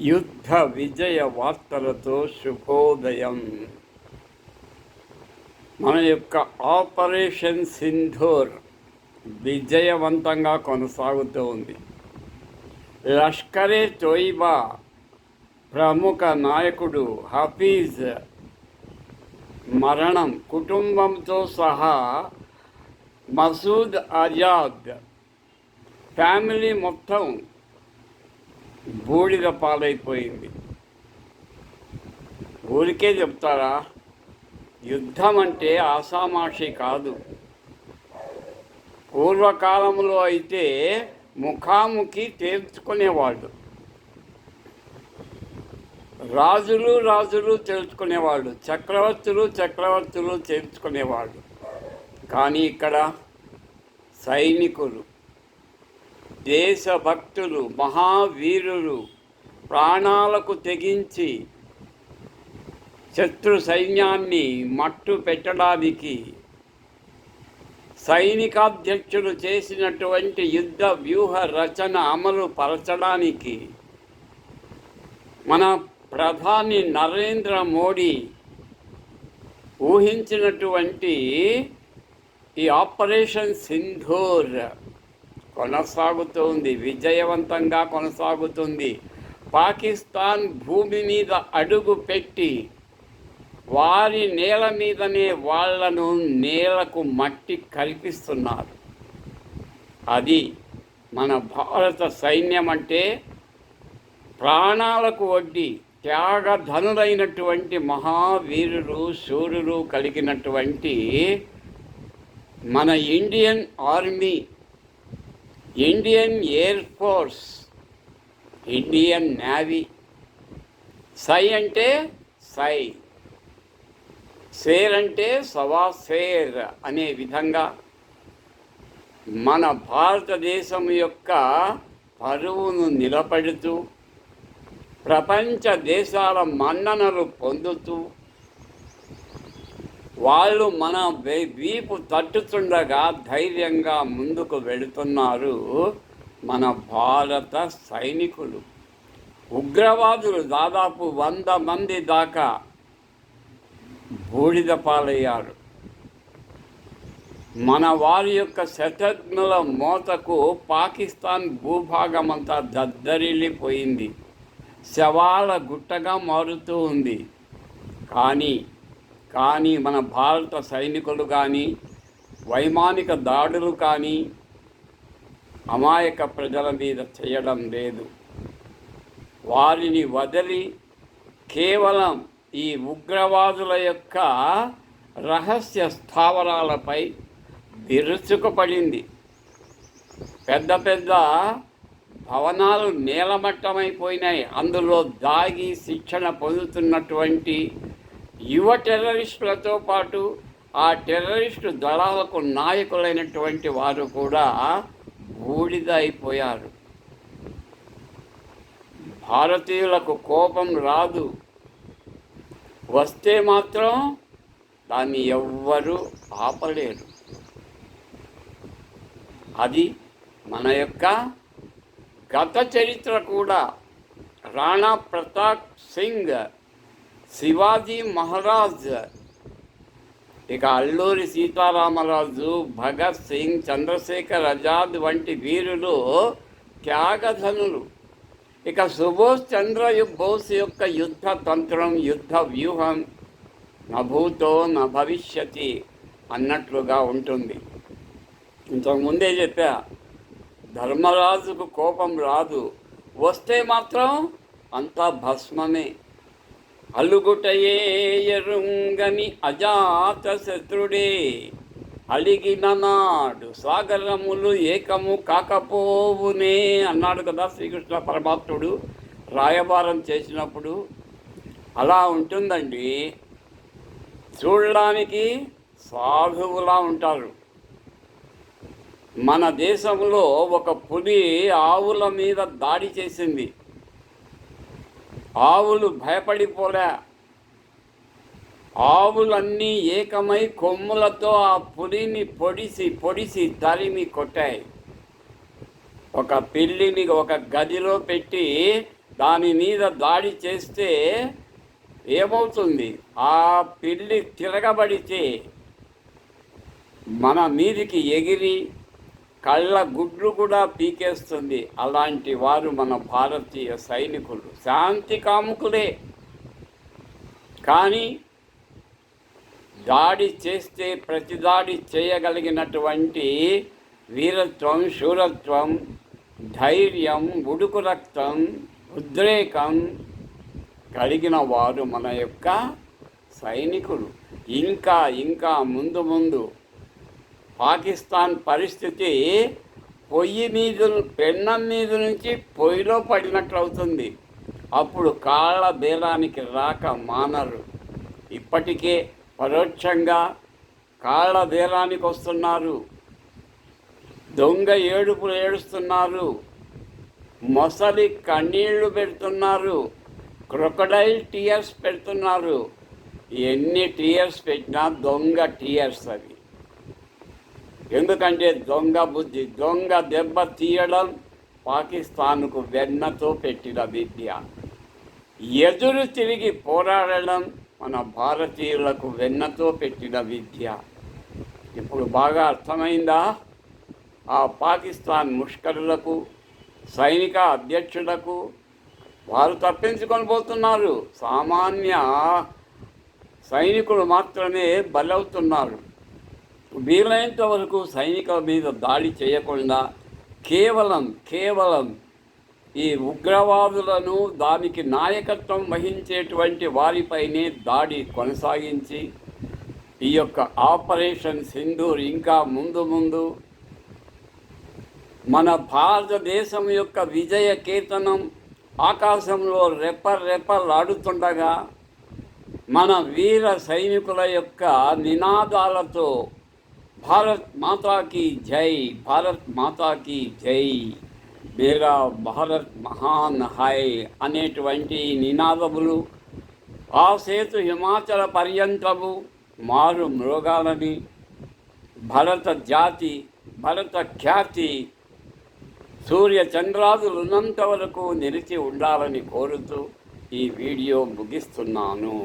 యుద్ధ విజయ వార్తలతో శుభోదయం. మన యొక్క ఆపరేషన్ సింధూర్ విజయవంతంగా కొనసాగుతూ ఉంది. లష్కరే తోయిబా ప్రముఖ నాయకుడు హఫీజ్ మరణం కుటుంబంతో సహా మసూద్ ఆజాద్ ఫ్యామిలీ మొత్తం బూడిద పాలైపోయింది. ఊరికే చెప్తారా? యుద్ధం అంటే ఆసామాషి కాదు. పూర్వకాలంలో అయితే ముఖాముఖి తేల్చుకునేవాళ్ళు. రాజులు రాజులు తెలుసుకునేవాళ్ళు చక్రవర్తులు చక్రవర్తులు తెలుసుకునేవాళ్ళు కానీ ఇక్కడ సైనికులు దేశభక్తులు మహావీరులు ప్రాణాలకు తెగించి శత్రు సైన్యాన్ని మట్టు పెట్టడానికి సైనికాధ్యక్షులు చేసినటువంటి యుద్ధ వ్యూహ రచన అమలు పరచడానికి మన ప్రధాని నరేంద్ర మోడీ ఊహించినటువంటి ఈ ఆపరేషన్ సింధూర్ కొనసాగుతుంది విజయవంతంగా కొనసాగుతుంది. పాకిస్తాన్ భూమి మీద అడుగు పెట్టి వారి నేల మీదనే వాళ్ళను నేలకు మట్టి కల్పిస్తున్నారు. అది మన భారత సైన్యం అంటే ప్రాణాలకు వడ్డీ త్యాగధనులైనటువంటి మహావీరులు శూరులు కలిగినటువంటి మన Indian army Indian air force Indian navy సై అంటే సై సేర్ అంటే సవా సేర్ అనే విధంగా. మన భారతదేశం యొక్క పరువును నిలబెడుతూ ప్రపంచ దేశాల మన్ననలు పొందుతూ వాళ్ళు మన వే- వీపు తట్టుతుండగా ధైర్యంగా ముందుకు వెళుతున్నారు మన భారత సైనికులు. ఉగ్రవాదులు దాదాపు వంద మంది దాకా బూడిద పాలయ్యారు. మన వారి యొక్క శతజ్ఞుల మోతకు పాకిస్తాన్ భూభాగమంతా దద్దరిల్లిపోయింది. శవాల గుట్టగా మారుతూ ఉంది. కానీ కానీ మన భారత సైనికులు కానీ వైమానిక దాడులు కానీ అమాయక ప్రజల మీద చేయడం లేదు. వారిని వదిలి కేవలం ఈ ఉగ్రవాదుల యొక్క రహస్య స్థావరాలపై విరుచుకుపడింది. పెద్ద పెద్ద భవనాలు నేలమట్టమైపోయినాయి. అందులో దాగి శిక్షణ పొందుతున్నటువంటి యువ టెర్రరిస్టులతో పాటు ఆ టెర్రరిస్టు దళాలకు నాయకులైనటువంటి వారు కూడా బూడిద అయిపోయారు భారతీయులకు కోపం రాదు. వస్తే మాత్రం దాన్ని ఎవ్వరూ ఆపలేరు. అది మన యొక్క గత చరిత్ర కూడా. రాణా ప్రతాప్ సింగ్ శివాజీ మహారాజ్ ఇక అల్లూరి సీతారామరాజు భగత్ సింగ్ చంద్రశేఖర్ ఆజాద్ వంటి వీరులు త్యాగధనులు. ఇక సుభాష్ చంద్ర బోస్ యొక్క యుద్ధ తంత్రం యుద్ధ వ్యూహం నభూతో న భవిష్యతి అన్నట్లుగా ఉంటుంది. ఇంతకుముందే చెప్పా ధర్మరాజుకు కోపం రాదు. వస్తే మాత్రం అంతా భస్మమే. అలుగుటయే ఎరుంగని అజాత శత్రుడే. అలిగిన నాడు సాగరములు ఏకము కాకపోవునే అన్నాడు కదా శ్రీకృష్ణ పరమాత్ముడు. రాయబారం చేసినప్పుడు అలా ఉంటుందండి. చూడడానికి సాధువులా ఉంటారు. మన దేశంలో ఒక పులి ఆవుల మీద దాడి చేసింది. ఆవులు భయపడిపోలే. ఆవులన్నీ ఏకమై కొమ్ములతో ఆ పులిని పొడిసి పొడిసి తరిమి కొట్టాయి. ఒక పిల్లిని ఒక గదిలో పెట్టి దాని మీద దాడి చేస్తే ఏమవుతుంది? ఆ పిల్లి తిరగబడితే మన మీదికి ఎగిరి కళ్ళ గుడ్లు కూడా పీకేస్తుంది. అలాంటి వారు మన భారతీయ సైనికులు. శాంతి కాముకులే. కానీ దాడి చేస్తే ప్రతిదాడి చేయగలిగినటువంటి వీరత్వం శూరత్వం ధైర్యం ఉడుకు రక్తం ఉద్రేకం కలిగిన వారు మన యొక్క సైనికులు. ఇంకా ఇంకా ముందు ముందు పాకిస్తాన్ పరిస్థితి పొయ్యి మీద పెన్నం మీద నుంచి పొయ్యిలో పడినట్లు అవుతుంది. అప్పుడు కాళ్ళ బేలానికి రాక మానరు. ఇప్పటికే పరోక్షంగా కాళ్ళ బేలానికి వస్తున్నారు. దొంగ ఏడుపులు ఏడుస్తున్నారు. మొసలి కన్నీళ్ళు పెడుతున్నారు. క్రొకడైల్ టీయర్స్ పెడుతున్నారు. ఎన్ని టీయర్స్ పెట్టినా దొంగ టీయర్స్ అవి. ఎందుకంటే దొంగ బుద్ధి దొంగ దెబ్బ తీయడం పాకిస్తాన్కు వెన్నతో పెట్టిన విద్య. ఎదురు తిరిగి పోరాడడం మన భారతీయులకు వెన్నతో పెట్టిన విద్య. ఇప్పుడు బాగా అర్థమైందా? ఆ పాకిస్తాన్ ముష్కరులకు సైనిక అధ్యక్షులకు వారు తప్పించుకొని పోతున్నారు. సామాన్య సైనికులు మాత్రమే బలవుతున్నారు. వీలైనంత వరకు సైనికుల మీద దాడి చేయకుండా కేవలం కేవలం ఈ ఉగ్రవాదులను దానికి నాయకత్వం వహించేటువంటి వారిపైనే దాడి కొనసాగించి ఈ యొక్క ఆపరేషన్ సింధూర్ ఇంకా ముందు ముందు మన భారతదేశం యొక్క విజయ కేతనం ఆకాశంలో రెప్పర్ రెప్పలాడుతుండగా మన వీర సైనికుల యొక్క నినాదాలతో భారత్ మాతాకి జై భారత్ మాతాకి జై మేరా భారత్ మహాన్ హై అనేటువంటి నినాదములు ఆ సేతు హిమాచల పర్యంతము మారు మృగాలని భరత జాతి భరత ఖ్యాతి సూర్య చంద్రాదులున్నంత వరకు నిలిచి ఉండాలని కోరుతూ ఈ వీడియో ముగిస్తున్నాను।